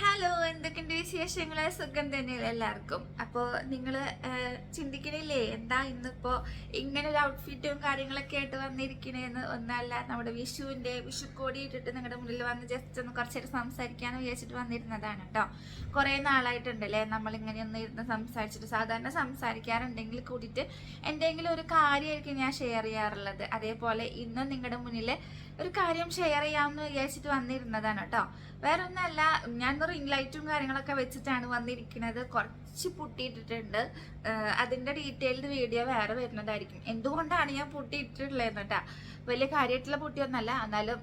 Hello എന്തൊക്കെയുണ്ട് വിശേഷങ്ങൾ സുഖം തന്നെയല്ലേ എല്ലാവർക്കും. അപ്പോൾ നിങ്ങൾ ചിന്തിക്കണില്ലേ? എന്താ ഇന്നിപ്പോൾ ഇങ്ങനെ ഒരു ഔട്ട്ഫിറ്റും കാര്യങ്ങളൊക്കെ ആയിട്ട് വന്നിരിക്കണേന്ന്? ഒന്നല്ല നമ്മുടെ വിഷുവിന്റെ വിഷുക്കോടി ഇട്ടിട്ട് നിങ്ങളുടെ മുന്നിൽ വന്ന് ജസ്റ്റ് ഒന്ന് കുറച്ചേരം സംസാരിക്കാമെന്ന് വിചാരിച്ചിട്ട് വന്നിരുന്നതാണ് കേട്ടോ കുറേ നാളായിട്ടുണ്ടല്ലേ? നമ്മളിങ്ങനെ ഒന്ന് ഇരുന്ന് സംസാരിച്ചിട്ട് സാധാരണ സംസാരിക്കാറുണ്ടെങ്കിൽ കൂടിയിട്ട് എന്തെങ്കിലും ഒരു കാര്യമായിരിക്കും ഞാൻ ഷെയർ ചെയ്യാറുള്ളത്. അതേപോലെ ഇന്ന് നിങ്ങളുടെ മുന്നിൽ ഒരു കാര്യം ഷെയർ ചെയ്യാമെന്ന് വിചാരിച്ചിട്ട് വന്നിരുന്നതാണ് കേട്ടോ വേറെ ഒന്നല്ല ഞാൻ റിംഗ് ലൈറ്റും കാര്യങ്ങളൊക്കെ വെച്ചിട്ടാണ് വന്നിരിക്കുന്നത് കുറച്ച് പൊട്ടിയിട്ടിട്ടുണ്ട്. അതിന്റെ ഡീറ്റെയിൽഡ് വീഡിയോ വേറെ വരുന്നതായിരിക്കും. എന്തുകൊണ്ടാണ് ഞാൻ പൊട്ടിയിട്ടിട്ടുള്ളത് കേട്ടാ വലിയ കാര്യമായിട്ടുള്ള പൊട്ടിയൊന്നല്ല. എന്നാലും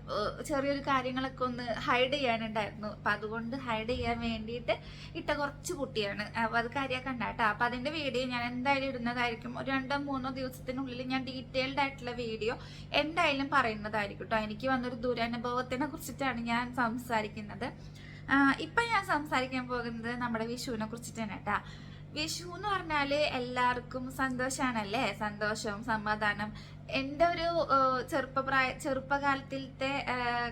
ചെറിയൊരു കാര്യങ്ങളൊക്കെ ഒന്ന് ഹൈഡ് ചെയ്യാനുണ്ടായിരുന്നു. അപ്പൊ അതുകൊണ്ട് ഹൈഡ് ചെയ്യാൻ വേണ്ടിയിട്ട് ഇട്ട കുറച്ച് പൊട്ടിയാണ്. അപ്പൊ അത് കാര്യമൊക്കെ കേട്ടോ. അപ്പൊ അതിന്റെ വീഡിയോ ഞാൻ എന്തായാലും ഇടുന്നതായിരിക്കും. ഒരു രണ്ടോ മൂന്നോ ദിവസത്തിനുള്ളിൽ ഞാൻ ഡീറ്റെയിൽഡ് ആയിട്ടുള്ള വീഡിയോ എന്തായാലും പറയുന്നതായിരിക്കും കേട്ടോ. എനിക്ക് വന്നൊരു ദുരനുഭവത്തിനെ കുറിച്ചിട്ടാണ് ഞാൻ സംസാരിക്കുന്നത്. ആഹ് ഇപ്പം ഞാൻ സംസാരിക്കാൻ പോകുന്നത് നമ്മുടെ വിഷുവിനെ കുറിച്ചിട്ട് തന്നെ കേട്ടാ. വിഷു എന്ന് പറഞ്ഞാൽ എല്ലാവർക്കും സന്തോഷമാണല്ലേ സന്തോഷവും സമാധാനം എന്റെ ഒരു ചെറുപ്പപ്രായ ചെറുപ്പകാലത്തിലത്തെ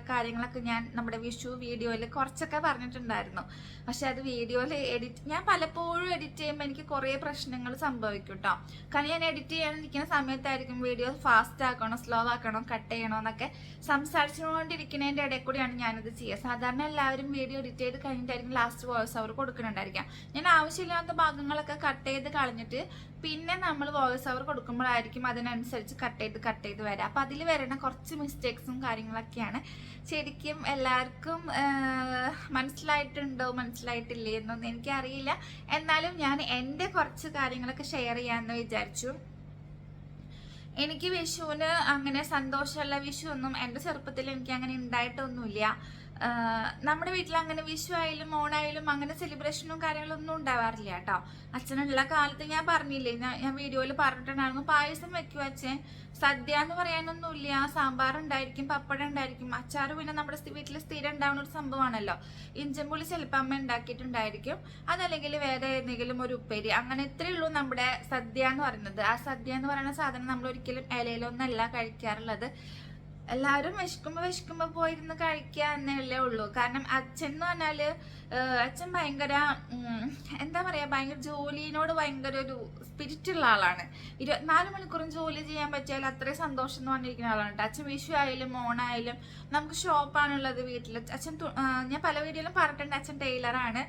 കാര്യങ്ങളൊക്കെ ഞാൻ നമ്മുടെ വിഷു വീഡിയോയിൽ കുറച്ചൊക്കെ പറഞ്ഞിട്ടുണ്ടായിരുന്നു. പക്ഷെ അത് വീഡിയോയിൽ എഡിറ്റ് ഞാൻ പലപ്പോഴും എഡിറ്റ് ചെയ്യുമ്പോൾ എനിക്ക് കുറേ പ്രശ്നങ്ങൾ സംഭവിക്കും കേട്ടോ കാരണം ഞാൻ എഡിറ്റ് ചെയ്യാൻ നിൽക്കുന്ന സമയത്തായിരിക്കും വീഡിയോ ഫാസ്റ്റ് ആക്കണോ സ്ലോ ആക്കണോ കട്ട് ചെയ്യണോ എന്നൊക്കെ സംസാരിച്ചുകൊണ്ടിരിക്കുന്നതിന്റെ ഇടയിൽ കൂടിയാണ് ഞാനിത് ചെയ്യുക. സാധാരണ എല്ലാവരും വീഡിയോ എഡിറ്റ് ചെയ്ത് കഴിഞ്ഞിട്ടായിരിക്കും ലാസ്റ്റ് വോയിസ് അവർ കൊടുക്കുന്നുണ്ടായിരിക്കാം. ഞാൻ ആവശ്യമില്ലാത്ത ഭാഗങ്ങളൊക്കെ കട്ട് ചെയ്ത് കളഞ്ഞിട്ട് പിന്നെ നമ്മൾ വോയിസ് ഓവർ കൊടുക്കുമ്പോഴായിരിക്കും അതിനനുസരിച്ച് കട്ട് ചെയ്ത് കട്ട് ചെയ്ത് വരാം. അപ്പം അതിൽ വരുന്ന കുറച്ച് മിസ്റ്റേക്സും കാര്യങ്ങളൊക്കെയാണ്. ശരിക്കും എല്ലാവർക്കും മനസ്സിലായിട്ടുണ്ടോ മനസ്സിലായിട്ടില്ലേ എന്നൊന്നും എനിക്കറിയില്ല. എന്നാലും ഞാൻ എന്റെ കുറച്ച് കാര്യങ്ങളൊക്കെ ഷെയർ ചെയ്യാമെന്ന് വിചാരിച്ചു. എനിക്ക് വിഷുവിന് അങ്ങനെ സന്തോഷമുള്ള വിഷു ഒന്നും എന്റെ ചെറുപ്പത്തിൽ എനിക്ക് അങ്ങനെ ഉണ്ടായിട്ടൊന്നുമില്ല. നമ്മുടെ വീട്ടിൽ അങ്ങനെ വിഷു ആയാലും ഓണായാലും അങ്ങനെ സെലിബ്രേഷനും കാര്യങ്ങളൊന്നും ഉണ്ടാവാറില്ല കേട്ടോ. അച്ഛനുള്ള കാലത്ത് ഞാൻ പറഞ്ഞില്ലേ ഞാൻ ഞാൻ വീഡിയോയിൽ പറഞ്ഞിട്ടുണ്ടായിരുന്നു പായസം വെക്കും അച്ഛൻ സദ്യ എന്ന് പറയാനൊന്നുമില്ല സാമ്പാർ ഉണ്ടായിരിക്കും പപ്പടം ഉണ്ടായിരിക്കും അച്ചാർ പിന്നെ നമ്മുടെ വീട്ടിൽ സ്ഥിരം ഉണ്ടാവുന്ന ഒരു സംഭവമാണല്ലോ. ഇഞ്ചമ്പുളി ചിലപ്പോൾ അമ്മ ഉണ്ടാക്കിയിട്ടുണ്ടായിരിക്കും. അതല്ലെങ്കിൽ വേറെ ഏതെങ്കിലും ഒരു ഉപ്പേരി. അങ്ങനെ ഇത്രയേ ഉള്ളൂ നമ്മുടെ സദ്യ എന്ന് പറയുന്നത്. ആ സദ്യ എന്ന് പറയുന്ന സാധനം നമ്മൾ ഒരിക്കലും ഇലയിലൊന്നല്ല കഴിക്കാറുള്ളത്. എല്ലാവരും വിശക്കുമ്പോൾ വിശക്കുമ്പോൾ പോയിരുന്ന് കഴിക്കുക എന്നല്ലേ ഉള്ളൂ. കാരണം അച്ഛൻ എന്ന് പറഞ്ഞാൽ അച്ഛൻ ഭയങ്കര എന്താ പറയാ ഭയങ്കര ജോലിനോട് ഭയങ്കര ഒരു സ്പിരിറ്റ് ഉള്ള ആളാണ്. ഇരുപത്തിനാല് മണിക്കൂറും ജോലി ചെയ്യാൻ പറ്റിയാൽ അത്രയും സന്തോഷം എന്ന് പറഞ്ഞിരിക്കുന്ന ആളാണ് അച്ഛൻ വിഷു ആയാലും ഓണായാലും നമുക്ക് ഷോപ്പാണുള്ളത് വീട്ടിൽ അച്ഛൻ ഞാൻ പല വീഡിയോയിലും പറഞ്ഞിട്ടുണ്ട് അച്ഛൻ ടൈലറാണ്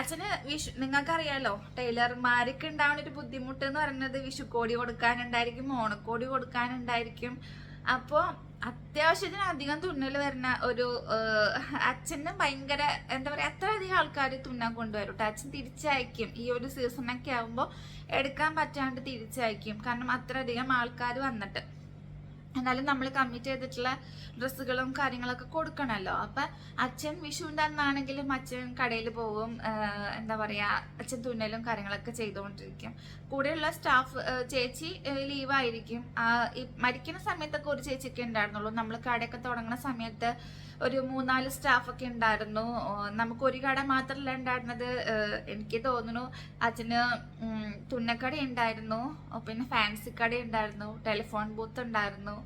അച്ഛന് വിഷു നിങ്ങൾക്കറിയാലോ ടൈലർമാർക്ക് ഉണ്ടാവുന്ന ഒരു ബുദ്ധിമുട്ട് എന്ന് പറയുന്നത് വിഷുക്കോടി കൊടുക്കാനുണ്ടായിരിക്കും ഓണക്കോടി കൊടുക്കാനുണ്ടായിരിക്കും. അപ്പോൾ അത്യാവശ്യത്തിന് അധികം തുന്നൽ വരുന്ന ഒരു അച്ഛനും ഭയങ്കര എന്താ പറയാ അത്ര അധികം ആൾക്കാർ തുന്നാൻ കൊണ്ടുവരും കേട്ടോ അച്ഛൻ തിരിച്ചയക്കും. ഈ ഒരു സീസണൊക്കെ ആകുമ്പോൾ എടുക്കാൻ പറ്റാണ്ട് തിരിച്ചയക്കും. കാരണം അത്രയധികം ആൾക്കാർ വന്നിട്ട്. എന്നാലും നമ്മൾ കമ്മിറ്റ് ചെയ്തിട്ടുള്ള ഡ്രസ്സുകളും കാര്യങ്ങളൊക്കെ കൊടുക്കണമല്ലോ അപ്പം അച്ഛൻ വിഷുവിന്റെ അന്നാണെങ്കിലും അച്ഛൻ കടയിൽ പോവും എന്താ പറയുക അച്ഛൻ തുന്നലും കാര്യങ്ങളൊക്കെ ചെയ്തുകൊണ്ടിരിക്കും കൂടെയുള്ള സ്റ്റാഫ് ചേച്ചി ലീവായിരിക്കും. മരിക്കുന്ന സമയത്തൊക്കെ ഒരു ചേച്ചിയൊക്കെ ഉണ്ടായിരുന്നുള്ളൂ. നമ്മൾ കടയൊക്കെ തുടങ്ങുന്ന സമയത്ത് ഒരു മൂന്നാൽ സ്റ്റാഫൊക്കെ ഉണ്ടായിരുന്നു. നമുക്ക് ഒരു കട മാത്രമല്ല ഉണ്ടായിരുന്നത്. എനിക്ക് തോന്നുന്നു അച്ഛന് തുന്നക്കട ഉണ്ടായിരുന്നു പിന്നെ ഫാൻസി കട ഉണ്ടായിരുന്നു ടെലിഫോൺ ബൂത്ത് ഉണ്ടായിരുന്നു.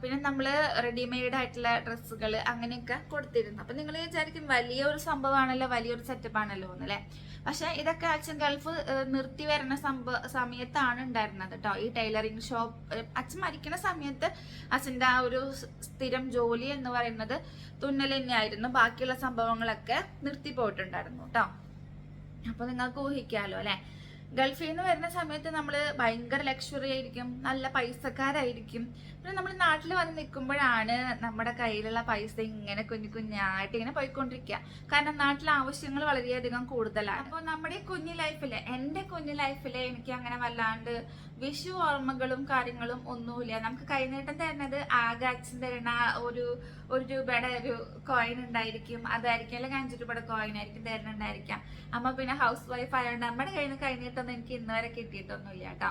പിന്നെ നമ്മൾ റെഡിമെയ്ഡ് ആയിട്ടുള്ള ഡ്രസ്സുകൾ അങ്ങനെയൊക്കെ കൊടുത്തിരുന്നു. അപ്പം നിങ്ങൾ വിചാരിക്കും വലിയൊരു സംഭവമാണല്ലോ വലിയൊരു സെറ്റപ്പ് ആണല്ലോ എന്നല്ലേ? പക്ഷെ ഇതൊക്കെ അച്ഛൻ ഗൾഫ് നിർത്തി വരുന്ന സംഭവ സമയത്താണ് ഉണ്ടായിരുന്നത് കേട്ടോ ഈ ടൈലറിങ് ഷോപ്പ് അച്ഛൻ മരിക്കുന്ന സമയത്ത് അച്ഛന്റെ ആ ഒരു സ്ഥിരം ജോലി എന്ന് പറയുന്നത് തുന്നൽ തന്നെയായിരുന്നു. ബാക്കിയുള്ള സംഭവങ്ങളൊക്കെ നിർത്തി പോയിട്ടുണ്ടായിരുന്നു കേട്ടോ അപ്പൊ നിങ്ങൾക്ക് ഊഹിക്കാമല്ലോ അല്ലെ? ഗൾഫിൽ നിന്ന് വരുന്ന സമയത്ത് നമ്മൾ ഭയങ്കര ലക്ഷറി ആയിരിക്കും നല്ല പൈസക്കാരായിരിക്കും. പിന്നെ നമ്മൾ നാട്ടിൽ വന്ന് നിൽക്കുമ്പോഴാണ് നമ്മുടെ കയ്യിലുള്ള പൈസ ഇങ്ങനെ കുഞ്ഞു കുഞ്ഞായിട്ട് ഇങ്ങനെ പോയിക്കൊണ്ടിരിക്കുക കാരണം നാട്ടിലെ ആവശ്യങ്ങൾ വളരെയധികം കൂടുതലാണ്. അപ്പോൾ നമ്മുടെ കുഞ്ഞു ലൈഫിൽ എന്റെ കുഞ്ഞു ലൈഫിൽ എനിക്ക് അങ്ങനെ വല്ലാണ്ട് വിഷു ഓർമ്മകളും കാര്യങ്ങളും ഒന്നുമില്ല. നമുക്ക് കൈനീട്ടം തരുന്നത് ആകെ അച്ഛൻ തരുന്ന ഒരു ഒരു രൂപയുടെ ഒരു കോയിൻ ഉണ്ടായിരിക്കും. അതായിരിക്കും. അല്ലെങ്കിൽ അഞ്ച് രൂപയുടെ കോയിൻ ആയിരിക്കും തരുന്നുണ്ടായിരിക്കാം. അമ്മ പിന്നെ ഹൗസ് വൈഫ് ആയതുകൊണ്ട് നമ്മുടെ കയ്യിൽ നിന്ന് എനിക്ക് ഇന്നുവരെ കിട്ടിയിട്ടൊന്നുമില്ല കേട്ടോ.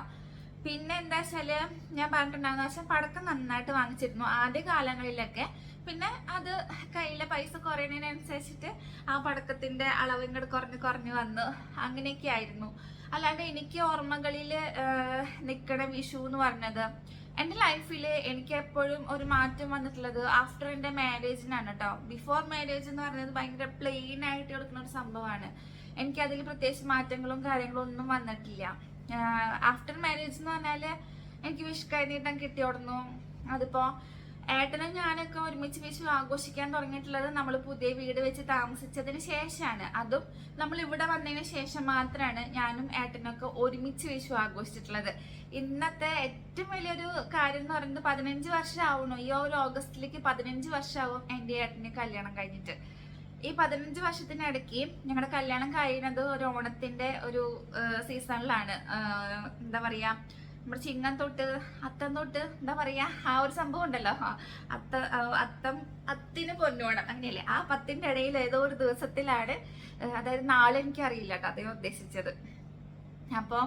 പിന്നെ എന്താ വെച്ചാൽ ഞാൻ പറഞ്ഞിട്ടുണ്ടാകുന്ന വെച്ചാൽ പടക്കം നന്നായിട്ട് വാങ്ങിച്ചിരുന്നു ആദ്യ കാലങ്ങളിലൊക്കെ. പിന്നെ അത് കയ്യിലെ പൈസ കുറയുന്നതിനനുസരിച്ചിട്ട് ആ പടക്കത്തിന്റെ അളവ് ഇങ്ങോട്ട് കുറഞ്ഞ് കുറഞ്ഞ് വന്നു അങ്ങനെയൊക്കെ ആയിരുന്നു. അല്ലാണ്ട് എനിക്ക് ഓർമ്മകളിൽ നിൽക്കണ വിഷു എന്ന് പറഞ്ഞത് എന്റെ ലൈഫിൽ എനിക്ക് എപ്പോഴും ഒരു മാറ്റം വന്നിട്ടുള്ളത് ആഫ്റ്റർ എന്റെ മാരേജിനാണ് കേട്ടോ ബിഫോർ മാരേജ് എന്ന് പറയുന്നത് ഭയങ്കര പ്ലെയിൻ ആയിട്ട് കിടക്കുന്ന ഒരു സംഭവമാണ്. എനിക്കതിൽ പ്രത്യേകിച്ച് മാറ്റങ്ങളും കാര്യങ്ങളും ഒന്നും വന്നിട്ടില്ല. ആഫ്റ്റർ മാരേജ് എന്ന് പറഞ്ഞാൽ എനിക്ക് വിഷ് കഴിഞ്ഞിട്ടും കിട്ടിയോടുന്നു അതിപ്പോ ഏട്ടനും ഞാനൊക്കെ ഒരുമിച്ച് വിഷു ആഘോഷിക്കാൻ തുടങ്ങിയിട്ടുള്ളത് നമ്മൾ പുതിയ വീട് വെച്ച് താമസിച്ചതിന് ശേഷമാണ് അതും നമ്മൾ ഇവിടെ വന്നതിന് ശേഷം മാത്രമാണ് ഞാനും ഏട്ടനൊക്കെ ഒരുമിച്ച് വിഷു ആഘോഷിച്ചിട്ടുള്ളത്. ഇന്നത്തെ ഏറ്റവും വലിയൊരു കാര്യം എന്ന് പറയുന്നത് പതിനഞ്ച് വർഷം ആവണോ ഈ ഒരു ഓഗസ്റ്റിലേക്ക് പതിനഞ്ച് വർഷമാവും എന്റെ ഏട്ടന് കല്യാണം കഴിഞ്ഞിട്ട്. ഈ പതിനഞ്ച് വർഷത്തിനിടയ്ക്ക് ഞങ്ങളുടെ കല്യാണം കഴിയുന്നത് ഒരു ഓണത്തിന്റെ ഒരു സീസണിലാണ്. എന്താ പറയാ നമ്മുടെ ചിങ്ങം തൊട്ട് അത്തം തൊട്ട് എന്താ പറയാ ആ ഒരു സംഭവം ഉണ്ടല്ലോ. അത്ത അത്തം അത്തിന് പൊന്നോണം അങ്ങനെയല്ലേ. ആ പത്തിന്റെ ഇടയിൽ ഏതോ ഒരു ദിവസത്തിലാണ് അതായത് നാളെ എനിക്കറിയില്ല കേട്ടോ അദ്ദേഹം ഉദ്ദേശിച്ചത്. അപ്പോൾ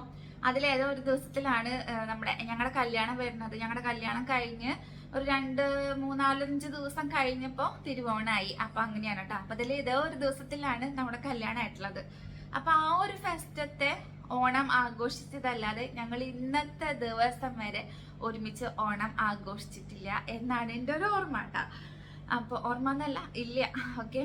അതിലേതോ ഒരു ദിവസത്തിലാണ് നമ്മുടെ ഞങ്ങളുടെ കല്യാണം വരുന്നത്. ഞങ്ങളുടെ കല്യാണം കഴിഞ്ഞ് ഒരു രണ്ട് മൂന്നാലഞ്ച് ദിവസം കഴിഞ്ഞപ്പോൾ തിരുവോണായി. അപ്പൊ അങ്ങനെയാണ് കേട്ടോ അപ്പൊ അതിൽ ഇതേ ഒരു ദിവസത്തിലാണ് നമ്മുടെ കല്യാണം ആയിട്ടുള്ളത് അപ്പൊ ആ ഒരു ഫെസ്റ്റത്തെ ഓണം ആഘോഷിച്ചതല്ലാതെ ഞങ്ങൾ ഇന്നത്തെ ദിവസം വരെ ഒരുമിച്ച് ഓണം ആഘോഷിച്ചിട്ടില്ല എന്നാണ് എന്റെ ഒരു ഓർമ്മ കേട്ടോ അപ്പൊ ഓർമ്മ എന്നല്ല ഇല്ല. ഓക്കെ.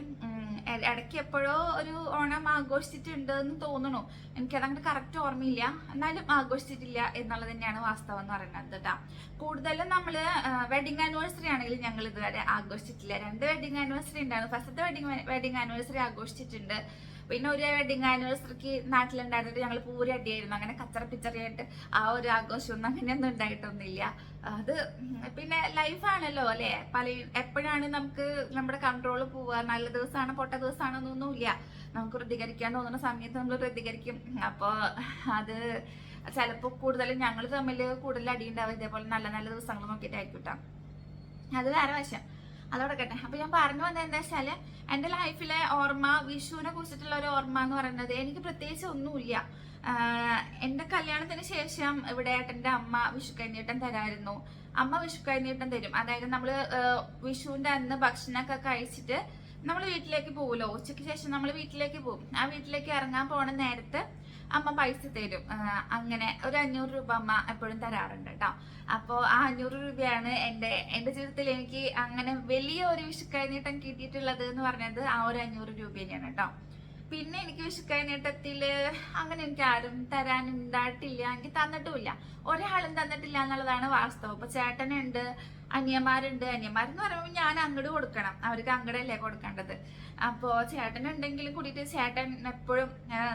ഇടയ്ക്ക് എപ്പോഴോ ഒരു ഓണം ആഘോഷിച്ചിട്ടുണ്ട് എന്ന് തോന്നുന്നു എനിക്കതങ്ങോട്ട് കറക്റ്റ് ഓർമ്മയില്ല. എന്നാലും ആഘോഷിച്ചിട്ടില്ല എന്നുള്ളത് തന്നെയാണ് വാസ്തവം എന്ന് പറയുന്നത് കേട്ടോ കൂടുതലും നമ്മൾ വെഡിങ് ആനിവേഴ്സറി ആണെങ്കിൽ ഞങ്ങൾ ഇതുവരെ ആഘോഷിച്ചിട്ടില്ല. രണ്ട് വെഡിങ് ആനിവേഴ്സറി ഉണ്ടായിരുന്നു. ഫസ്റ്റത്തെ വെഡിങ് വെഡിങ് ആനിവേഴ്സറി ആഘോഷിച്ചിട്ടുണ്ട്. പിന്നെ ഒരു വെഡിങ് ആനിവേഴ്സറിക്ക് നാട്ടിലുണ്ടായിരുന്നിട്ട് ഞങ്ങൾ പൂരി അടിയായിരുന്നു. അങ്ങനെ കച്ചറ പിച്ചറിയായിട്ട് ആ ഒരു ആഘോഷം ആഘോഷമൊന്നും അങ്ങനെയൊന്നും ഉണ്ടായിട്ടൊന്നുമില്ല. അത് പിന്നെ ലൈഫാണല്ലോ അല്ലെ? പല എപ്പോഴാണ് നമുക്ക് നമ്മുടെ കൺട്രോൾ പോവുക? നല്ല ദിവസമാണ് പൊട്ട ദിവസമാണെന്നൊന്നുമില്ല നമുക്ക് പ്രതികരിക്കാൻ തോന്നുന്ന സമയത്ത് നമ്മൾ പ്രതികരിക്കും. അപ്പോൾ അത് ചിലപ്പോൾ കൂടുതലും ഞങ്ങൾ തമ്മിൽ കൂടുതൽ അടിയുണ്ടാവും ഇതേപോലെ നല്ല നല്ല ദിവസങ്ങൾ നോക്കിയിട്ടായിരിക്കും കേട്ടോ അത് വേറെ വശം. അതോടൊക്കട്ടെ കേട്ടെ. അപ്പൊ ഞാൻ പറഞ്ഞു വന്നത് എന്താ വെച്ചാൽ എന്റെ ലൈഫിലെ ഓർമ്മ വിഷുവിനെ കുറിച്ചിട്ടുള്ള ഒരു ഓർമ്മ എന്ന് പറയുന്നത് എനിക്ക് പ്രത്യേകിച്ച് ഒന്നുമില്ല. എന്റെ കല്യാണത്തിന് ശേഷം ഇവിടെ ഏട്ടന്റെ അമ്മ വിഷു കൈനീട്ടം തരായിരുന്നു. അമ്മ വിഷു കൈനീട്ടം തരും. അതായത് നമ്മൾ വിഷുവിന്റെ അന്ന് ഭക്ഷണമൊക്കെ കഴിച്ചിട്ട് നമ്മൾ വീട്ടിലേക്ക് പോകുമല്ലോ ഉച്ചയ്ക്ക് ശേഷം നമ്മൾ വീട്ടിലേക്ക് പോകും ആ വീട്ടിലേക്ക് ഇറങ്ങാൻ പോണ നേരത്ത് അമ്മ പൈസ തരും. അങ്ങനെ ഒരു അഞ്ഞൂറ് രൂപ അമ്മ എപ്പോഴും തരാറുണ്ട് കേട്ടോ. അപ്പോൾ ആ അഞ്ഞൂറ് രൂപയാണ് എന്റെ എന്റെ ജീവിതത്തിൽ എനിക്ക് അങ്ങനെ വലിയ ഒരു വിഷുക്കൈനീട്ടം കിട്ടിയിട്ടുള്ളത് എന്ന് പറഞ്ഞത് ആ ഒരു അഞ്ഞൂറ് രൂപ തന്നെയാണ് കേട്ടോ. പിന്നെ എനിക്ക് വിഷുക്കൈനീട്ടത്തിൽ അങ്ങനെ എനിക്ക് ആരും തരാനും ഉണ്ടായിട്ടില്ല എനിക്ക് തന്നിട്ടുമില്ല. ഒരാളും തന്നിട്ടില്ല എന്നുള്ളതാണ് വാസ്തവം. ഇപ്പൊ ചേട്ടനുണ്ട് അനിയന്മാരുണ്ട്. അനിയന്മാരെന്ന് പറയുമ്പോൾ ഞാൻ അങ്ങട് കൊടുക്കണം. അവർക്ക് അങ്ങടല്ലേ കൊടുക്കേണ്ടത്. അപ്പോ ചേട്ടൻ ഉണ്ടെങ്കിലും കൂടിയിട്ട് ചേട്ടൻ എപ്പോഴും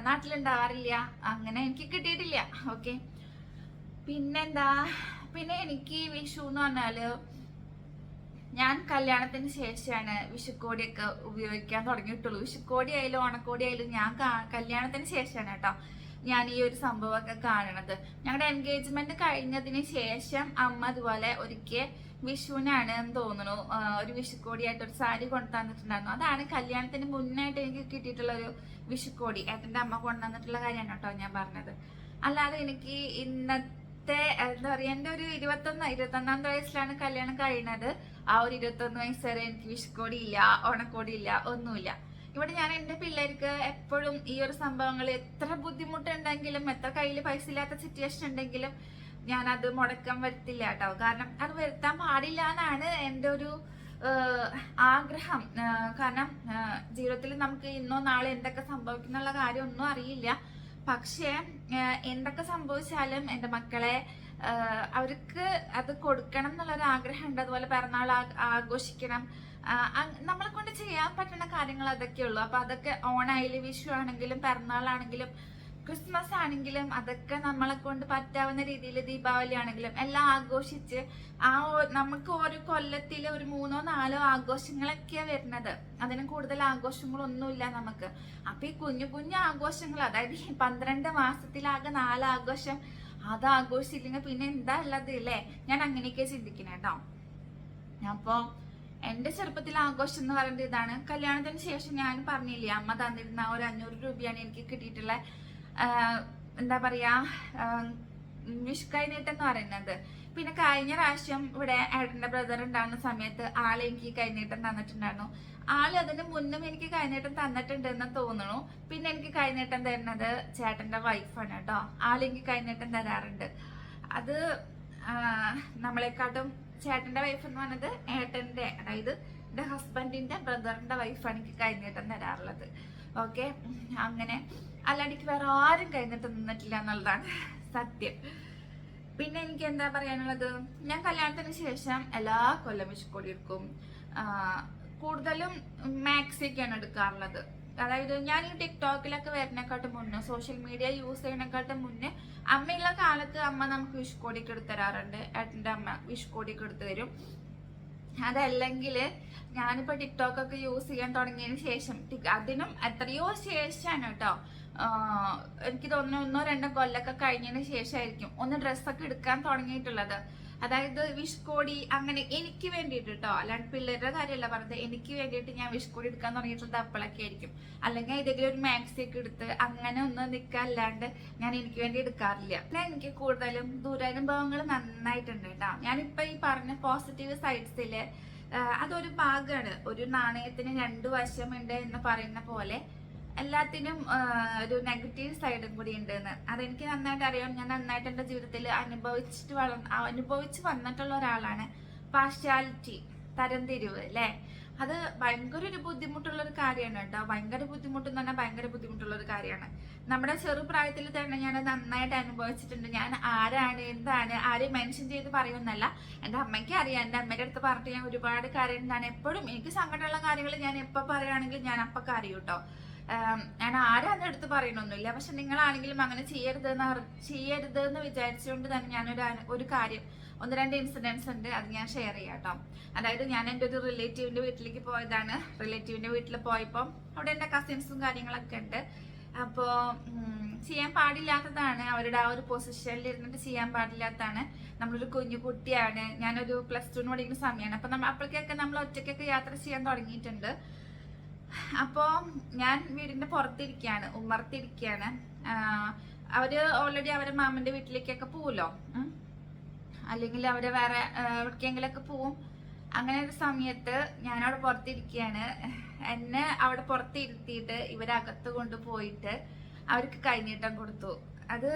നാട്ടിലുണ്ടാവാറില്ല. അങ്ങനെ എനിക്ക് കിട്ടിയിട്ടില്ല. ഓക്കെ. പിന്നെന്താ? പിന്നെ എനിക്ക് വിഷു എന്ന് പറഞ്ഞാൽ ഞാൻ കല്യാണത്തിന് ശേഷമാണ് വിഷുക്കോടിയൊക്കെ ഉപയോഗിക്കാൻ തുടങ്ങിയിട്ടുള്ളൂ. വിഷുക്കോടി ആയാലും ഓണക്കോടി ആയാലും ഞാൻ കല്യാണത്തിന് ശേഷമാണ് കേട്ടോ ഞാൻ ഈ ഒരു സംഭവമൊക്കെ കാണണത്. ഞങ്ങളുടെ എൻഗേജ്മെന്റ് കഴിഞ്ഞതിന് ശേഷം അമ്മ അതുപോലെ ഒരിക്കൽ വിഷുവിനാണ് എന്ന് തോന്നുന്നു. ഒരു വിഷുക്കോടിയായിട്ട് ഒരു സാരി കൊണ്ടു തന്നിട്ടുണ്ടായിരുന്നു അതാണ് കല്യാണത്തിന് മുന്നായിട്ട് എനിക്ക് കിട്ടിയിട്ടുള്ള ഒരു വിഷുക്കോടി. ഏട്ടന്റെ അമ്മ കൊണ്ടുവന്നിട്ടുള്ള കാര്യമാണ് കേട്ടോ ഞാൻ പറഞ്ഞത്. അല്ലാതെ എനിക്ക് ഇന്നത്തെ എന്താ പറയാ എന്റെ ഒരു ഇരുപത്തൊന്ന് ഇരുപത്തൊന്നാമത്തെ വയസ്സിലാണ് കല്യാണം കഴിയുന്നത് ആ ഒരു ഇരുപത്തൊന്ന് വയസ്സ് വരെ എനിക്ക് ഓണക്കോടി ഇല്ല ഒന്നുമില്ല. ഇവിടെ ഞാൻ എന്റെ പിള്ളേർക്ക് എപ്പോഴും ഈ ഒരു സംഭവങ്ങൾ എത്ര ബുദ്ധിമുട്ടുണ്ടെങ്കിലും എത്ര കയ്യിൽ പൈസ ഇല്ലാത്ത സിറ്റുവേഷൻ ഉണ്ടെങ്കിലും ഞാൻ അത് മുടക്കം വരുത്തില്ല കേട്ടോ. കാരണം അത് വരുത്താൻ പാടില്ല എന്നാണ് എന്റെ ഒരു ആഗ്രഹം. കാരണം ജീവിതത്തിൽ നമുക്ക് ഇന്നോ നാളെ എന്തൊക്കെ സംഭവിക്കുന്നുള്ള കാര്യം ഒന്നും അറിയില്ല. പക്ഷേ എന്തൊക്കെ സംഭവിച്ചാലും എന്റെ മക്കളെ അവർക്ക് അത് കൊടുക്കണം എന്നുള്ളൊരു ആഗ്രഹമുണ്ട്. അതുപോലെ പിറന്നാൾ ആഘോഷിക്കണം. നമ്മളെ കൊണ്ട് ചെയ്യാൻ പറ്റുന്ന കാര്യങ്ങൾ അതൊക്കെ ഉള്ളൂ അപ്പൊ അതൊക്കെ ഓണായാലും വിഷു ആണെങ്കിലും പിറന്നാളാണെങ്കിലും ക്രിസ്മസ് ആണെങ്കിലും അതൊക്കെ നമ്മളെ കൊണ്ട് പറ്റാവുന്ന രീതിയിൽ ദീപാവലി ആണെങ്കിലും എല്ലാം ആഘോഷിച്ച് ആ നമുക്ക് ഓരോ കൊല്ലത്തിൽ ഒരു മൂന്നോ നാലോ ആഘോഷങ്ങളൊക്കെയാ വരുന്നത്. അതിന് കൂടുതൽ ആഘോഷങ്ങളൊന്നുമില്ല നമുക്ക്. അപ്പൊ ഈ കുഞ്ഞു കുഞ്ഞു ആഘോഷങ്ങൾ അതായത് ഈ പന്ത്രണ്ട് മാസത്തിലാകെ നാല് ആഘോഷം അത് ആഘോഷിച്ചില്ലെങ്കിൽ പിന്നെ എന്താ ഉള്ളത് അല്ലേ ഞാൻ അങ്ങനെയൊക്കെ ചിന്തിക്കണേ കേട്ടോ അപ്പോ എന്റെ ചെറുപ്പത്തിൽ ആഘോഷം എന്ന് പറയുന്നത് ഇതാണ്. കല്യാണത്തിന് ശേഷം ഞാൻ പറഞ്ഞില്ലേ അമ്മ തന്നിരുന്ന ഒരു അഞ്ഞൂറ് രൂപയാണ് എനിക്ക് കിട്ടിയിട്ടുള്ള എന്താ പറയാ വിഷുക്കൈ നീട്ടം എന്ന് പറയുന്നത്. പിന്നെ കഴിഞ്ഞ പ്രാവശ്യം ഇവിടെ ഏട്ടന്റെ ബ്രദർ ഉണ്ടാകുന്ന സമയത്ത് ആൾ എനിക്ക് കൈനീട്ടം തന്നിട്ടുണ്ടായിരുന്നു. ആൾ അതിന് മുന്നും എനിക്ക് കൈനീട്ടം തന്നിട്ടുണ്ട് എന്ന് തോന്നുന്നു. പിന്നെ എനിക്ക് കൈനീട്ടം തരുന്നത് ചേട്ടന്റെ വൈഫാണ് കേട്ടോ. ആൾ എനിക്ക് കൈനീട്ടം തരാറുണ്ട്. അത് നമ്മളെക്കാട്ടും ചേട്ടന്റെ വൈഫ് എന്ന് പറഞ്ഞത് ഏട്ടന്റെ അതായത് ഹസ്ബൻഡിന്റെ ബ്രദറിന്റെ വൈഫാണ് എനിക്ക് കൈനീട്ടം തരാറുള്ളത്. ഓക്കെ? അങ്ങനെ. അല്ലാണ്ട് എനിക്ക് വേറെ ആരും കഴിഞ്ഞിട്ട് നിന്നിട്ടില്ല എന്നുള്ളതാണ് സത്യം. പിന്നെ എനിക്ക് എന്താ പറയാനുള്ളത്? ഞാൻ കല്യാണത്തിന് ശേഷം എല്ലാ കൊല്ലം വിഷുക്കോടി എടുക്കും കൂടുതലും മാക്സിയൊക്കെയാണ് എടുക്കാറുള്ളത്. അതായത് ഞാൻ ഈ ടിക്ടോക്കിലൊക്കെ വരുന്നേക്കാട്ടും മുന്നേ സോഷ്യൽ മീഡിയ യൂസ് ചെയ്യുന്നേക്കാട്ടും മുന്നേ അമ്മയുള്ള കാലത്ത് അമ്മ നമുക്ക് വിഷുക്കോടിക്ക് എടുത്തു തരാറുണ്ട്. ഏട്ടന്റെ അമ്മ വിഷുക്കോടിക്ക് എടുത്തു തരും. അതല്ലെങ്കിൽ ഞാനിപ്പോൾ ടിക്ടോക്ക് ഒക്കെ യൂസ് ചെയ്യാൻ തുടങ്ങിയതിന് ശേഷം അതിനും എത്രയോ ശേഷമാണ് കേട്ടോ. എനിക്ക് തോന്നുന്നു ഒന്നോ രണ്ടോ കൊല്ലൊക്കെ കഴിഞ്ഞതിന് ശേഷമായിരിക്കും ഒന്ന് ഡ്രസ്സൊക്കെ എടുക്കാൻ തുടങ്ങിയിട്ടുള്ളത്. അതായത് വിഷ്കോടി അങ്ങനെ എനിക്ക് വേണ്ടിയിട്ട് കേട്ടോ അല്ലാണ്ട് പിള്ളേരുടെ കാര്യമല്ല പറഞ്ഞത്. എനിക്ക് വേണ്ടിയിട്ട് ഞാൻ വിഷ്കോടി എടുക്കാൻ തുടങ്ങിയിട്ടുള്ളത് അപ്പോഴൊക്കെ ആയിരിക്കും. അല്ലെങ്കിൽ ഏതെങ്കിലും ഒരു മാക്സി ഒക്കെ എടുത്ത് അങ്ങനെ ഒന്ന് നിൽക്കല്ലാണ്ട് ഞാൻ എനിക്ക് വേണ്ടി എടുക്കാറില്ല. പിന്നെ എനിക്ക് കൂടുതലും ദുരനുഭവങ്ങൾ നന്നായിട്ടുണ്ട് കേട്ടോ ഞാനിപ്പോൾ ഈ പറഞ്ഞ പോസിറ്റീവ് സൈഡ്സിൽ അതൊരു ഭാഗമാണ് ഒരു നാണയത്തിന് രണ്ട് വശമുണ്ട് എന്ന് പറയുന്ന പോലെ എല്ലാത്തിനും ഒരു നെഗറ്റീവ് സൈഡും കൂടി ഉണ്ട് എന്ന് അതെനിക്ക് നന്നായിട്ട് അറിയാം. ഞാൻ നന്നായിട്ട് എന്റെ ജീവിതത്തിൽ അനുഭവിച്ചിട്ട് വള അനുഭവിച്ച് വന്നിട്ടുള്ള ഒരാളാണ്. പാർഷ്യാലിറ്റി തരംതിരിവ് അല്ലേ അത് ഭയങ്കര ഒരു ബുദ്ധിമുട്ടുള്ള ഒരു കാര്യമാണ് കേട്ടോ. ഭയങ്കര ബുദ്ധിമുട്ട് എന്ന് പറഞ്ഞാൽ ഭയങ്കര ബുദ്ധിമുട്ടുള്ള ഒരു കാര്യമാണ്. നമ്മുടെ ചെറുപ്രായത്തിൽ തന്നെ ഞാൻ നന്നായിട്ട് അനുഭവിച്ചിട്ടുണ്ട്. ഞാൻ ആരാണ് എന്താണ് ആരെയും മെൻഷൻ ചെയ്ത് പറയുമെന്നല്ല. എന്റെ അമ്മയ്ക്ക് അറിയാം. എന്റെ അമ്മയുടെ അടുത്ത് പറഞ്ഞിട്ട് ഞാൻ ഒരുപാട് കാര്യം ഞാൻ എപ്പോഴും എനിക്ക് സങ്കടമുള്ള കാര്യങ്ങൾ ഞാൻ എപ്പോൾ പറയുകയാണെങ്കിൽ ഞാൻ അപ്പൊക്കെ അറിയൂ കേട്ടോ. ഞാൻ ആരാന്ന് എടുത്ത് പറയണമൊന്നുമില്ല പക്ഷെ നിങ്ങളാണെങ്കിലും അങ്ങനെ ചെയ്യരുത് എന്ന് ചെയ്യരുത് എന്ന് വിചാരിച്ചുകൊണ്ട് തന്നെ ഞാനൊരു ഒരു കാര്യം ഒന്ന് രണ്ട് ഇൻസിഡൻസ് ഉണ്ട് അത് ഞാൻ ഷെയർ ചെയ്യാം കേട്ടോ അതായത് ഞാൻ എന്റെ ഒരു റിലേറ്റീവിന്റെ വീട്ടിലേക്ക് പോയതാണ്. റിലേറ്റീവിന്റെ വീട്ടിൽ പോയപ്പോൾ അവിടെ എന്റെ കസിൻസും കാര്യങ്ങളൊക്കെ ഉണ്ട്. അപ്പോൾ ചെയ്യാൻ പാടില്ലാത്തതാണ്. അവരുടെ ആ ഒരു പൊസിഷനിൽ ഇരുന്നിട്ട് ചെയ്യാൻ പാടില്ലാത്തതാണ്. നമ്മളൊരു കുഞ്ഞു കുട്ടിയാണ്. ഞാനൊരു പ്ലസ് ടുവിന് പഠിക്കുന്ന സമയമാണ് അപ്പം നമ്മൾ അപ്പോഴേക്കൊക്കെ നമ്മൾ ഒറ്റയ്ക്കൊക്കെ യാത്ര ചെയ്യാൻ തുടങ്ങിയിട്ടുണ്ട്. അപ്പോൾ ഞാൻ വീടിന്റെ പുറത്തിരിക്കുകയാണ് ഉമ്മർത്തിരിക്കുകയാണ് അവർ ഓൾറെഡി അവരെ മാമന്റെ വീട്ടിലേക്കൊക്കെ പോവുമല്ലോ അല്ലെങ്കിൽ അവർ വേറെ എവിടേക്കെങ്കിലൊക്കെ പോവും. അങ്ങനെ ഒരു സമയത്ത് ഞാനവിടെ പുറത്തിരിക്കുകയാണ് എന്നെ അവിടെ പുറത്തിരുത്തിയിട്ട് ഇവരകത്ത് കൊണ്ടുപോയിട്ട് അവർക്ക് കൈനീട്ടം കൊടുത്തു. അത്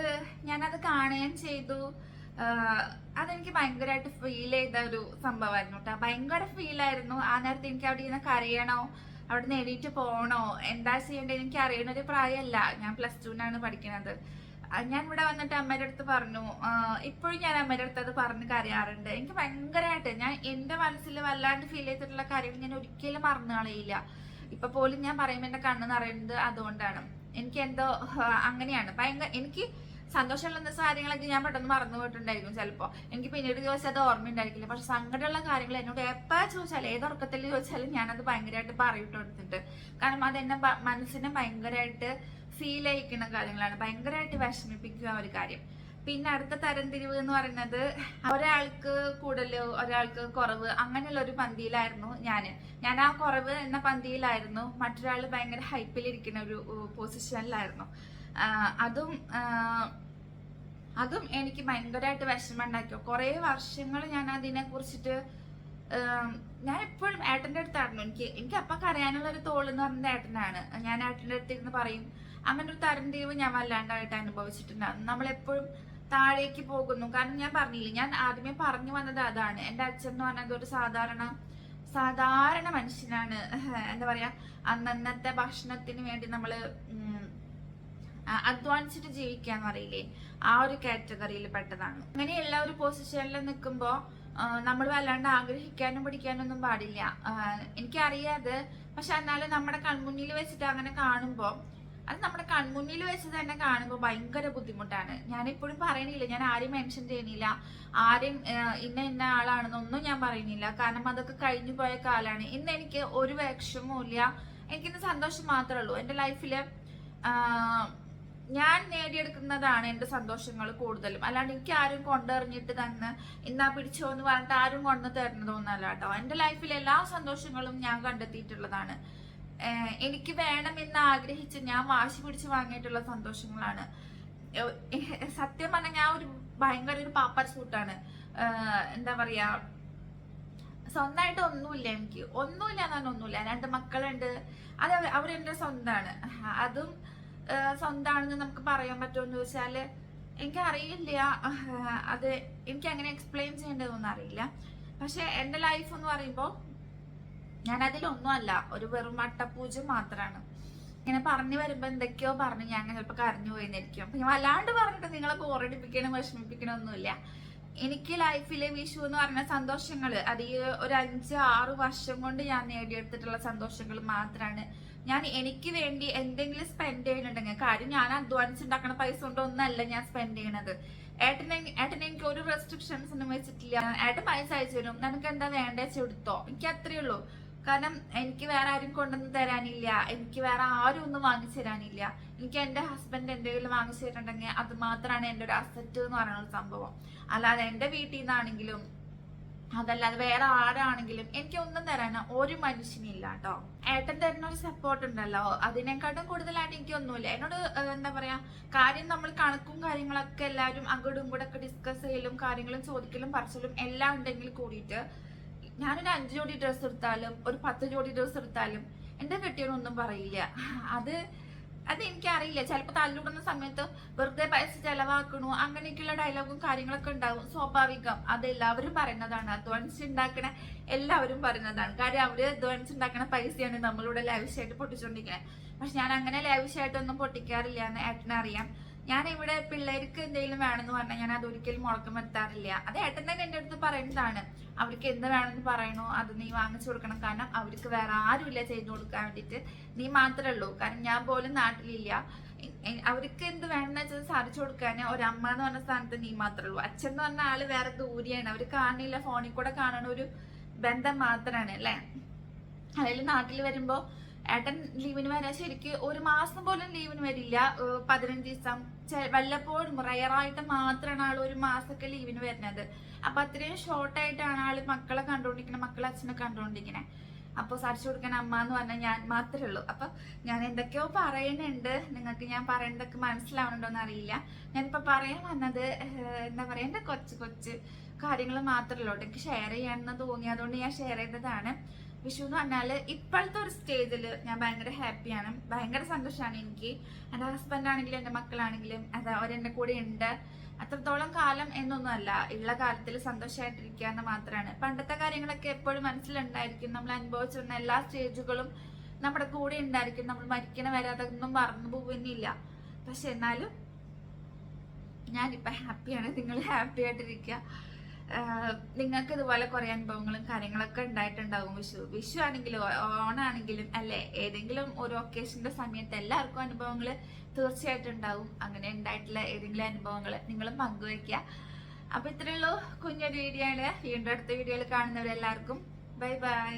ഞാനത് കാണുകയും ചെയ്തു. അതെനിക്ക് ഭയങ്കരമായിട്ട് ഫീൽ ചെയ്ത ഒരു സംഭവമായിരുന്നു കേട്ടോ ഭയങ്കര ഫീലായിരുന്നു ആ നേരത്തെ എനിക്ക് അവിടെ ഇരുന്ന് കരയണോ? അവിടെ നിന്ന് എണീറ്റ് പോകണോ എന്താ ചെയ്യേണ്ടത്? എനിക്ക് അറിയണ ഒരു പ്രായമല്ല. ഞാൻ പ്ലസ് ടുവിനാണ് പഠിക്കുന്നത് ഞാൻ ഇവിടെ വന്നിട്ട് അമ്മയുടെ അടുത്ത് പറഞ്ഞു. ഇപ്പോഴും ഞാൻ അമ്മയുടെ അടുത്ത് അത് പറഞ്ഞ് കരയാറുണ്ട്. എനിക്ക് ഭയങ്കരമായിട്ട് ഞാൻ എന്റെ മനസ്സിൽ വല്ലാണ്ട് ഫീൽ ചെയ്തിട്ടുള്ള കാര്യങ്ങൾ ഞാൻ ഒരിക്കലും മറന്നു കളയില്ല. ഇപ്പൊ പോലും ഞാൻ പറയുമ്പോൾ എന്റെ കണ്ണ് നിറയുന്നത് അതുകൊണ്ടാണ്. എനിക്ക് എന്തോ അങ്ങനെയാണ്. ഭയങ്കര എനിക്ക് സന്തോഷമുള്ള കാര്യങ്ങളൊക്കെ ഞാൻ പെട്ടെന്ന് മറന്നു പോയിട്ടുണ്ടായിരിക്കും ചിലപ്പോൾ എനിക്ക് പിന്നീട് ചോദിച്ചാൽ അത് ഓർമ്മയുണ്ടായിരിക്കില്ല. പക്ഷെ സങ്കടമുള്ള കാര്യങ്ങൾ എന്നോട് എപ്പോൾ ചോദിച്ചാലും ഏത് ഉറക്കത്തിൽ ചോദിച്ചാലും ഞാനത് ഭയങ്കരമായിട്ട് പറയിട്ട് കൊടുത്തിട്ടുണ്ട് കാരണം അത് എന്നെ മനസ്സിനെ ഭയങ്കരമായിട്ട് ഫീൽ അയക്കുന്ന കാര്യങ്ങളാണ്. ഭയങ്കരമായിട്ട് വിഷമിപ്പിക്കുക ഒരു കാര്യം. പിന്നെ അടുത്ത തരംതിരിവ് എന്ന് പറയുന്നത് ഒരാൾക്ക് കൂടുതൽ ഒരാൾക്ക് കുറവ് അങ്ങനെയുള്ള ഒരു പന്തിയിലായിരുന്നു ഞാൻ ഞാൻ ആ കുറവ് എന്ന പന്തിയിലായിരുന്നു മറ്റൊരാൾ ഭയങ്കര ഹൈപ്പിലിരിക്കുന്ന ഒരു പൊസിഷനിലായിരുന്നു അതും അതും എനിക്ക് ഭയങ്കരമായിട്ട് വിഷമം ഉണ്ടാക്കിയോ കുറേ വർഷങ്ങൾ ഞാൻ അതിനെ കുറിച്ചിട്ട് ഞാൻ എപ്പോഴും ഏട്ടന്റെ അടുത്തായിരുന്നു. എനിക്ക് എനിക്ക് അപ്പം കരയാനുള്ള ഒരു തോൾ പറയുന്നത് ഏട്ടനാണ്. ഞാൻ ഏട്ടന്റെ അടുത്ത് ഇരുന്ന് പറയും അങ്ങനെ ഒരു തരംതിരിവ് ഞാൻ വല്ലാണ്ടായിട്ട് അനുഭവിച്ചിട്ടുണ്ടായിരുന്നു നമ്മളെപ്പോഴും താഴേക്ക് പോകുന്നു. കാരണം ഞാൻ പറഞ്ഞില്ല ഞാൻ ആദ്യമേ പറഞ്ഞു വന്നത് അതാണ്. എന്റെ അച്ഛൻ എന്ന് പറഞ്ഞത് ഒരു സാധാരണ സാധാരണ മനുഷ്യനാണ്. എന്താ പറയാ അന്നന്നത്തെ ഭക്ഷണത്തിന് വേണ്ടി ആ, അധ്വാനിച്ചിട്ട് ജീവിക്കാന്ന് അറിയില്ലേ ആ ഒരു കാറ്റഗറിയിൽ പെട്ടതാണ്. അങ്ങനെയുള്ള ഒരു പൊസിഷനിൽ നിൽക്കുമ്പോൾ നമ്മൾ വല്ലാണ്ട് ആഗ്രഹിക്കാനും പഠിക്കാനൊന്നും പാടില്ല. എനിക്കറിയാത് പക്ഷെ എന്നാലും നമ്മുടെ കൺമുന്നിൽ വെച്ചിട്ട് അങ്ങനെ കാണുമ്പോൾ അത് നമ്മുടെ കൺമുന്നിൽ വെച്ച് തന്നെ കാണുമ്പോൾ ഭയങ്കര ബുദ്ധിമുട്ടാണ്. ഞാൻ ഇപ്പോഴും പറയണില്ല ഞാൻ ആരെയും മെൻഷൻ ചെയ്യണില്ല ആരെയും ഇന്ന ഇന്ന ആളാണെന്നൊന്നും ഞാൻ പറയുന്നില്ല. കാരണം അതൊക്കെ കഴിഞ്ഞു പോയ കാലാണ്. ഇന്ന് എനിക്ക് ഒരു വിഷമവും ഇല്ല എനിക്കിന്ന് സന്തോഷം മാത്രമേ ഉള്ളൂ. എന്റെ ലൈഫിൽ ഞാൻ നേടിയെടുക്കുന്നതാണ് എന്റെ സന്തോഷങ്ങൾ കൂടുതലും. അല്ലാണ്ട് എനിക്ക് ആരും കൊണ്ടെറിഞ്ഞിട്ട് തന്ന് ഇന്നാ പിടിച്ചോ എന്ന് പറഞ്ഞിട്ട് ആരും കൊണ്ടു തരുന്നതൊന്നല്ല കേട്ടോ. എന്റെ ലൈഫിലെ എല്ലാ സന്തോഷങ്ങളും ഞാൻ കണ്ടെത്തിയിട്ടുള്ളതാണ്. എനിക്ക് വേണമെന്ന് ആഗ്രഹിച്ച് ഞാൻ വാശി പിടിച്ച് വാങ്ങിയിട്ടുള്ള സന്തോഷങ്ങളാണ്. സത്യം പറഞ്ഞാൽ ഞാൻ ഒരു ഭയങ്കര ഒരു പാപ്പർ സൂട്ടാണ്. എന്താ പറയാ സ്വന്തമായിട്ട് ഒന്നുമില്ല എനിക്ക്. ഒന്നുമില്ല എന്നാണ് ഒന്നുമില്ല. രണ്ട് മക്കളുണ്ട്. അത് അവ- അവരെന്റെ സ്വന്തമാണ് അതും സ്വന്തമാണെന്ന് നമുക്ക് പറയാൻ പറ്റുമെന്ന് ചോദിച്ചാൽ എനിക്കറിയില്ല. അത് എനിക്ക് അങ്ങനെ എക്സ്പ്ലെയിൻ ചെയ്യേണ്ടതൊന്നും അറിയില്ല. പക്ഷെ എന്റെ ലൈഫ് എന്ന് ഞാൻ അതിലൊന്നുമല്ല ഒരു വെറും മട്ടപ്പൂജ മാത്രമാണ് ഇങ്ങനെ പറഞ്ഞു വരുമ്പോൾ എന്തൊക്കെയോ പറഞ്ഞു ഞാൻ ചിലപ്പോൾ കരഞ്ഞു പോയിന്നിരിക്കും. അപ്പൊ ഞാൻ വല്ലാണ്ട് പറഞ്ഞിട്ട് നിങ്ങളെ ബോറടിപ്പിക്കണം വിഷമിപ്പിക്കണമൊന്നുമില്ല എനിക്ക് ലൈഫിലെ വിഷു എന്ന് പറഞ്ഞ സന്തോഷങ്ങൾ അത് ഈ ഒരു അഞ്ച് ആറ് വർഷം കൊണ്ട് ഞാൻ നേടിയെടുത്തിട്ടുള്ള സന്തോഷങ്ങൾ മാത്രമാണ് ഞാൻ എനിക്ക് വേണ്ടി എന്തെങ്കിലും സ്പെൻഡ് ചെയ്യുന്നുണ്ടെങ്കിൽ കാര്യം ഞാൻ അധ്വാനിച്ചുണ്ടാക്കണ പൈസ കൊണ്ട് ഒന്നല്ല ഞാൻ സ്പെൻഡ് ചെയ്യണത്. ഏട്ടനെ ഏട്ടനെ എനിക്ക് ഒരു റെസ്ട്രിക്ഷൻസ് ഒന്നും വെച്ചിട്ടില്ല. ഏട്ടൻ പൈസ അയച്ചു തരും. നിനക്ക് എന്താ വേണ്ടേ? എടുത്തോ എനിക്ക് അത്രയേ ഉള്ളൂ. കാരണം എനിക്ക് വേറെ ആരും കൊണ്ടുവന്ന് തരാനില്ല. എനിക്ക് വേറെ ആരും ഒന്നും വാങ്ങിച്ചു തരാനില്ല. എനിക്ക് എന്റെ ഹസ്ബൻഡ് എന്തെങ്കിലും വാങ്ങിച്ചു തരുന്നുണ്ടെങ്കിൽ അത് മാത്രമാണ് എന്റെ ഒരു അസറ്റ് എന്ന് പറയുന്ന സംഭവം. അല്ലാതെ എന്റെ വീട്ടിൽ നിന്നാണെങ്കിലും അതല്ലാതെ വേറെ ആരാണെങ്കിലും എനിക്ക് ഒന്നും തരാൻ ഒരു മനുഷ്യനില്ല കേട്ടോ. ഏട്ടൻ തരുന്ന ഒരു സപ്പോർട്ട് ഉണ്ടല്ലോ. അതിനെക്കാട്ടും കൂടുതലായിട്ട് എനിക്കൊന്നുമില്ല. എന്നോട് എന്താ പറയാ കാര്യം നമ്മൾ കണക്കും കാര്യങ്ങളൊക്കെ എല്ലാവരും അങ്ങോട്ടും ഇങ്ങോട്ടും ഒക്കെ ഡിസ്കസ് ചെയ്യലും കാര്യങ്ങളും ചോദിക്കലും പറച്ചിലും എല്ലാം ഉണ്ടെങ്കിൽ കൂടിയിട്ട് ഞാനൊരു അഞ്ച് ജോഡി ഡ്രസ്സ് എടുത്താലും ഒരു പത്ത് ജോഡി ഡ്രസ്സ് എടുത്താലും എന്റെ കെട്ടിയവനൊന്നും പറയില്ല. അത് അത് എനിക്കറിയില്ല ചിലപ്പോൾ തല്ലുടുന്ന സമയത്ത് വെറുതെ പൈസ ചെലവാക്കണു അങ്ങനെയൊക്കെയുള്ള ഡയലോഗും കാര്യങ്ങളൊക്കെ ഉണ്ടാവും. സ്വാഭാവികം. അത് എല്ലാവരും പറയുന്നതാണ്. അധ്വാനിച്ച് ഉണ്ടാക്കണ എല്ലാവരും പറയുന്നതാണ്. കാര്യം അവർ അധ്വാനിച്ച് ഉണ്ടാക്കണ പൈസയാണ് നമ്മളിവിടെ ലാവിഷായിട്ട് പൊട്ടിച്ചോണ്ടിരിക്കുന്നത് പക്ഷെ ഞാൻ അങ്ങനെ ലാവിഷായിട്ടൊന്നും പൊട്ടിക്കാറില്ല എന്ന് ഏട്ടനെ അറിയാം ഞാൻ ഇവിടെ പിള്ളേർക്ക് എന്തെങ്കിലും വേണമെന്ന് പറഞ്ഞാൽ ഞാൻ അത് ഒരിക്കലും മുടക്കം വരുത്താറില്ല. അത് ഏട്ടൻ തന്നെ എന്റെ അടുത്ത് പറയുന്നതാണ്. അവർക്ക് എന്ത് വേണമെന്ന് പറയണോ അത് നീ വാങ്ങിച്ചു കൊടുക്കണം. കാരണം അവർക്ക് വേറെ ആരുമില്ല ചെയ്തു കൊടുക്കാൻ വേണ്ടിയിട്ട്. നീ മാത്രമേ ഉള്ളൂ. കാരണം ഞാൻ പോലും നാട്ടിലില്ല. അവർക്ക് എന്ത് വേണമെന്ന് വെച്ചാൽ സാധിച്ചു കൊടുക്കാൻ ഒരമ്മ എന്ന് പറഞ്ഞ സ്ഥാനത്ത് നീ മാത്രമേ ഉള്ളൂ. അച്ഛൻ എന്ന് പറഞ്ഞ ആൾ വേറെ ദൂരെയാണ്. അവർ കാണില്ല ഫോണിൽ കൂടെ കാണണ ഒരു ബന്ധം മാത്രമാണ് അല്ലേ? അതിൽ നാട്ടിൽ വരുമ്പോ ഏട്ടൻ ലീവിന് വരാൻ ശരിക്ക് ഒരു മാസം പോലും ലീവിന് വരില്ല. പതിനഞ്ച് ദിവസം. വല്ലപ്പോഴും റയറായിട്ട് മാത്രമാണ് ആൾ ഒരു മാസമൊക്കെ ലീവിന് വരുന്നത്. അപ്പൊ അത്രയും ഷോർട്ടായിട്ടാണ് ആൾ മക്കളെ കണ്ടുകൊണ്ടിരിക്കുന്നത് മക്കളെ അച്ഛനെ കണ്ടുകൊണ്ടിരിക്കണേ അപ്പോൾ സാധിച്ചു കൊടുക്കാൻ അമ്മ എന്ന് പറഞ്ഞാൽ ഞാൻ മാത്രമേ ഉള്ളൂ. അപ്പൊ ഞാൻ എന്തൊക്കെയോ പറയുന്നുണ്ട്. നിങ്ങൾക്ക് ഞാൻ പറയുന്നതൊക്കെ മനസ്സിലാവണുണ്ടോ എന്ന് അറിയില്ല ഞാനിപ്പോ പറയാൻ വന്നത് എന്താ പറയാ എന്റെ കൊച്ചു കൊച്ചു കാര്യങ്ങൾ മാത്രമല്ലോ എനിക്ക് ഷെയർ ചെയ്യാൻ തോന്നി അതുകൊണ്ട് ഞാൻ ഷെയർ ചെയ്തതാണ്. വിഷു എന്ന് പറഞ്ഞാൽ ഇപ്പോഴത്തെ ഒരു സ്റ്റേജിൽ ഞാൻ ഭയങ്കര ഹാപ്പിയാണ്. ഭയങ്കര സന്തോഷമാണ് എനിക്ക്. എന്റെ ഹസ്ബൻഡ് ആണെങ്കിലും എന്റെ മക്കളാണെങ്കിലും അത് അവരെന്റെ കൂടെ ഉണ്ട്. അത്രത്തോളം കാലം എന്നൊന്നുമല്ല. ഉള്ള കാലത്തിൽ സന്തോഷമായിട്ടിരിക്കുക എന്ന് മാത്രമാണ് പണ്ടത്തെ കാര്യങ്ങളൊക്കെ എപ്പോഴും മനസ്സിലുണ്ടായിരിക്കും. നമ്മൾ അനുഭവിച്ചിരുന്ന എല്ലാ സ്റ്റേജുകളും നമ്മുടെ കൂടെ ഉണ്ടായിരിക്കും. നമ്മൾ മരിക്കണ വരെ അതൊന്നും മറന്നു പോകുന്നില്ല. പക്ഷെ എന്നാലും ഞാനിപ്പോൾ ഹാപ്പിയാണ്. നിങ്ങൾ ഹാപ്പി ആയിട്ടിരിക്കുക നിങ്ങൾക്ക് ഇതുപോലെ കുറേ അനുഭവങ്ങളും കാര്യങ്ങളൊക്കെ ഉണ്ടായിട്ടുണ്ടാവും. വിഷു വിഷു ആണെങ്കിലും ഓണാണെങ്കിലും അല്ലെ? ഏതെങ്കിലും ഒരു ഒക്കേഷന്റെ സമയത്ത് എല്ലാവർക്കും അനുഭവങ്ങൾ തീർച്ചയായിട്ടും ഉണ്ടാവും അങ്ങനെ ഉണ്ടായിട്ടുള്ള ഏതെങ്കിലും അനുഭവങ്ങൾ നിങ്ങളും പങ്കുവയ്ക്കുക. അപ്പൊ ഇത്രയുള്ളൂ കുഞ്ഞൊരു വീഡിയോ ആണ് വീണ്ടും അടുത്ത വീഡിയോയിൽ കാണുന്നവരെല്ലാവർക്കും. Bye bye.